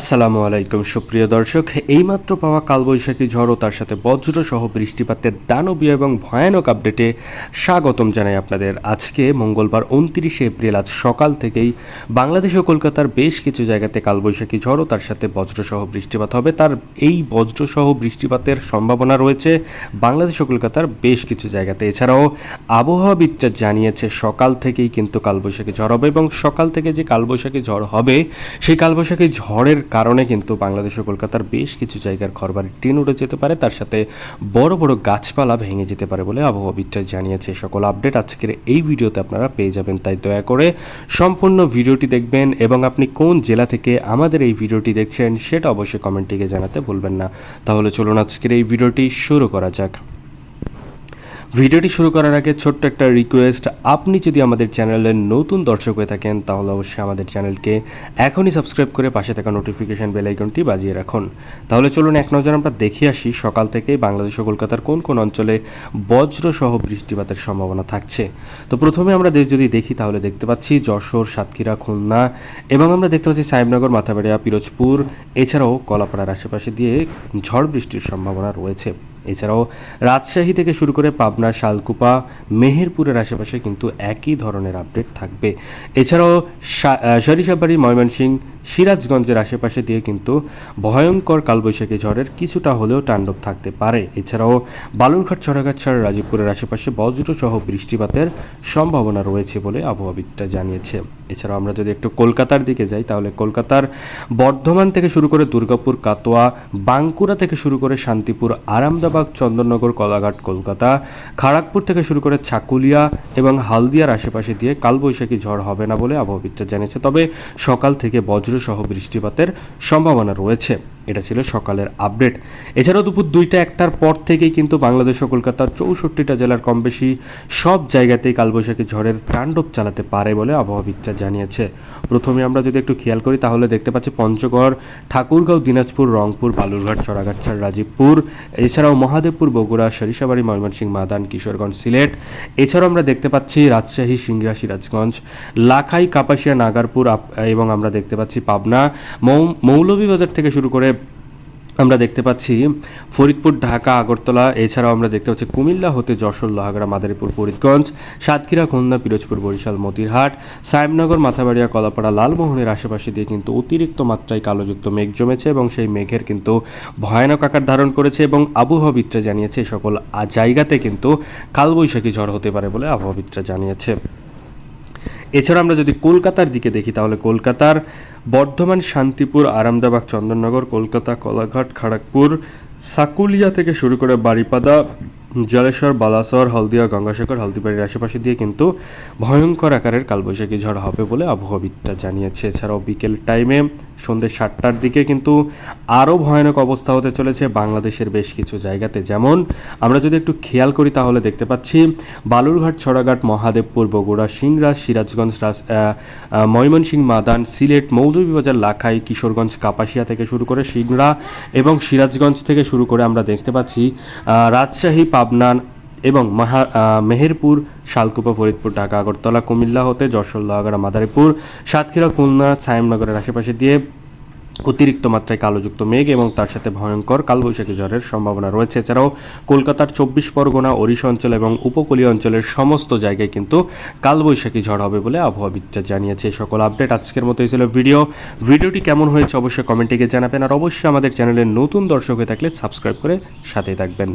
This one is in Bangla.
আসসালামু আলাইকুম, সুপ্রিয় দর্শক। এইমাত্র পাওয়া কালবৈশাখী ঝড় ও তার সাথে বজ্র সহ বৃষ্টিপাতের দানবীয় এবং ভয়ানক আপডেটে স্বাগতম জানাই আপনাদের। আজকে মঙ্গলবার উনত্রিশে এপ্রিল, আজ সকাল থেকেই বাংলাদেশ ও কলকাতার বেশ কিছু জায়গাতে কালবৈশাখী ঝড় ও তার সাথে বজ্র সহ বৃষ্টিপাত হবে। তার এই বজ্র সহ বৃষ্টিপাতের সম্ভাবনা রয়েছে বাংলাদেশ ও কলকাতার বেশ কিছু জায়গাতে। এছাড়াও আবহাওয়াবিদরা জানিয়েছে, সকাল থেকেই কিন্তু কালবৈশাখী ঝড় হবে এবং সকাল থেকে যে কালবৈশাখী ঝড় হবে, সেই কালবৈশাখী ঝড়ের কারণে কিন্তু বাংলাদেশ ও কলকাতার বেশ কিছু জায়গার ঘরবাড়ির টিন উড়ে যেতে পারে। তার সাথে বড় বড় গাছপালা ভেঙে যেতে পারে বলে আবহাওয়াবিদরা জানিয়েছে। সকল আপডেট আজকের এই ভিডিওতে আপনারা পেয়ে যাবেন, তাই দয়া করে সম্পূর্ণ ভিডিওটি দেখবেন এবং আপনি কোন জেলা থেকে আমাদের এই ভিডিওটি দেখছেন সেটা অবশ্যই কমেন্টটিকে জানাতে ভুলবেন না। তাহলে চলুন আজকের এই ভিডিওটি শুরু করা যাক। ভিডিওটি শুরু করার আগে ছোট্ট একটা রিকোয়েস্ট আপনি যদি আমাদের চ্যানেলের নতুন দর্শক হয়ে থাকেন, তাহলে অবশ্যই আমাদের চ্যানেলকে এখনই সাবস্ক্রাইব করে পাশে থাকা নোটিফিকেশান বেল আইকনটি বাজিয়ে রাখুন। তাহলে চলুন এক নজর আমরা দেখে আসি সকাল থেকে বাংলাদেশ ও কলকাতার কোন কোন অঞ্চলে বজ্র সহ বৃষ্টিপাতের সম্ভাবনা থাকছে। তো প্রথমে আমরা দেশ যদি দেখি, তাহলে দেখতে পাচ্ছি যশোর, সাতক্ষীরা, খুলনা এবং আমরা দেখতে পাচ্ছি সাহেবনগর, মাথাবেড়িয়া, পিরোজপুর, এছাড়াও কলাপাড়ার আশেপাশে দিয়ে ঝড় বৃষ্টির সম্ভাবনা রয়েছে। এছাড়াও রাজশাহী থেকে শুরু করে পাবনা, শালকুপা, মেহেরপুরের আশেপাশে কিন্তু একই ধরনের আপডেট থাকবে। এছাড়াও সরিষাবাড়ি, ময়মনসিংহ সিরাজগঞ্জের আশেপাশে দিয়ে কিন্তু ভয়ঙ্কর কালবৈশাখী ঝড়ের কিছুটা হলেও তাণ্ডব থাকতে পারে। এছাড়াও বালুরঘাট, ছড়াঘাট ছাড়া রাজীবপুরের আশেপাশে বজ্র সহ বৃষ্টিপাতের সম্ভাবনা রয়েছে বলে আবহাওয়াবিদরা জানিয়েছে। এছাড়াও আমরা যদি একটু কলকাতার দিকে যাই, তাহলে কলকাতার বর্ধমান থেকে শুরু করে দুর্গাপুর কাতোয়া বাঁকুড়া থেকে শুরু করে শান্তিপুর আরামদাবাগ চন্দননগর, কলাঘাট, কলকাতা, খড়গপুর থেকে শুরু করে ছাকুলিয়া এবং হালদিয়ার আশেপাশে দিয়ে কালবৈশাখী ঝড় হবে না বলে আবহাওয়াবিদরা জানিয়েছে। তবে সকাল থেকে বজ্রসহ বৃষ্টিপাতের সম্ভাবনা রয়েছে। এটা ছিল সকালের আপডেট। এছাড়াও দুপুর দুইটা একটার পর থেকেই কিন্তু বাংলাদেশ ও কলকাতার চৌষট্টিটা জেলার কম বেশি সব জায়গাতেই কালবৈশাখী ঝড়ের তাণ্ডব চালাতে পারে বলে আবহাওয়াবিদরা জানিয়েছে। প্রথমে আমরা যদি একটু খেয়াল করি, তাহলে দেখতে পাচ্ছি পঞ্চগড়, ঠাকুরগাঁও, দিনাজপুর, রংপুর, বালুরঘাট, চড়াঘাট ছাড় রাজীবপুর, এছাড়াও মহাদেবপুর, বগুড়া, সরিষাবাড়ি, ময়মনসিংহ, মাদান, কিশোরগঞ্জ, সিলেট। এছাড়াও আমরা দেখতে পাচ্ছি রাজশাহী সিংড়া সিরাজগঞ্জ লাখাই, কাপাসিয়া, নাগারপুর এবং আমরা দেখতে পাচ্ছি পাবনা। মৌলভীবাজার থেকে শুরু করে আমরা দেখতে পাচ্ছি ফরিদপুর, ঢাকা, আগরতলা, এছাড়াও আমরা দেখতে পাচ্ছি কুমিল্লা হতে যশোর, লোহাগড়া, মাদারীপুর, ফরিদগঞ্জ, সাতক্ষীরা, খুলনা, পিরোজপুর, বরিশাল, মতিরহাট, সাহেবনগর, মাথাবাড়িয়া, কলাপাড়া, লালমোহনের আশেপাশে দিয়ে কিন্তু অতিরিক্ত মাত্রায় কালোযুক্ত মেঘ জমেছে এবং সেই মেঘের কিন্তু ভয়ানক আকার ধারণ করেছে এবং আবহাওয়াবিদরা জানিয়েছে সকল জায়গাতে কিন্তু কালবৈশাখী ঝড় হতে পারে বলে আবহাওয়াবিদরা জানিয়েছে। এছাড়া আমরা যদি কলকাতার দিকে দেখি, তাহলে কলকাতার বর্ধমান, শান্তিপুর, আরামদাবাগ, চন্দননগর, কলকাতা, কলাঘাট খড়গপুর সাকুলিয়া থেকে শুরু করে বারিপাদা জলেশ্বর, বালাসর, হলদিয়া, গঙ্গাসাগর, হলদিবাড়ির আশেপাশে দিয়ে কিন্তু ভয়ঙ্কর আকারের কালবৈশাখী ঝড় হবে বলে আবহাওয়াবিদরা জানিয়েছে। এছাড়াও বিকেল টাইমে সন্ধ্যে সাতটার দিকে কিন্তু আরও ভয়ানক অবস্থা হতে চলেছে বাংলাদেশের বেশ কিছু জায়গাতে। যেমন আমরা যদি একটু খেয়াল করি তাহলে দেখতে পাচ্ছি বালুরঘাট, ছড়াঘাট, মহাদেবপুর, বগুড়া, সিংড়া, সিরাজগঞ্জ ময়মনসিংহ, মাদান, সিলেট, মৌলভীবাজার, লাখাই, কিশোরগঞ্জ, কাপাসিয়া থেকে শুরু করে সিংড়া এবং সিরাজগঞ্জ থেকে শুরু করে আমরা দেখতে পাচ্ছি রাজশাহী পাবনান এবং মাহা মেহেরপুর, শালকুপা, ফরিদপুর, ঢাকা, আগরতলা, কুমিল্লা হতে যশোর, লোহাগড়া, মাদারীপুর, সাতক্ষীরা, খুলনা সায়েমনগরের আশেপাশে দিয়ে অতিরিক্ত মাত্রায় কালোযুক্ত মেঘ এবং তার সাথে ভয়ঙ্কর কালবৈশাখী ঝড়ের সম্ভাবনা রয়েছে। এছাড়াও কলকাতার চব্বিশ পরগনা, ওড়িশা অঞ্চল এবং উপকূলীয় অঞ্চলের সমস্ত জায়গায় কিন্তু কালবৈশাখী ঝড় হবে বলে আবহাওয়াবিদরা জানিয়েছে। সকল আপডেট আজকের মতো এই ছিল ভিডিও। ভিডিওটি কেমন হয়েছে অবশ্যই কমেন্টে গিয়ে জানাবেন আর অবশ্যই আমাদের চ্যানেলের নতুন দর্শক হয়ে থাকলে সাবস্ক্রাইব করে সাথেই থাকবেন।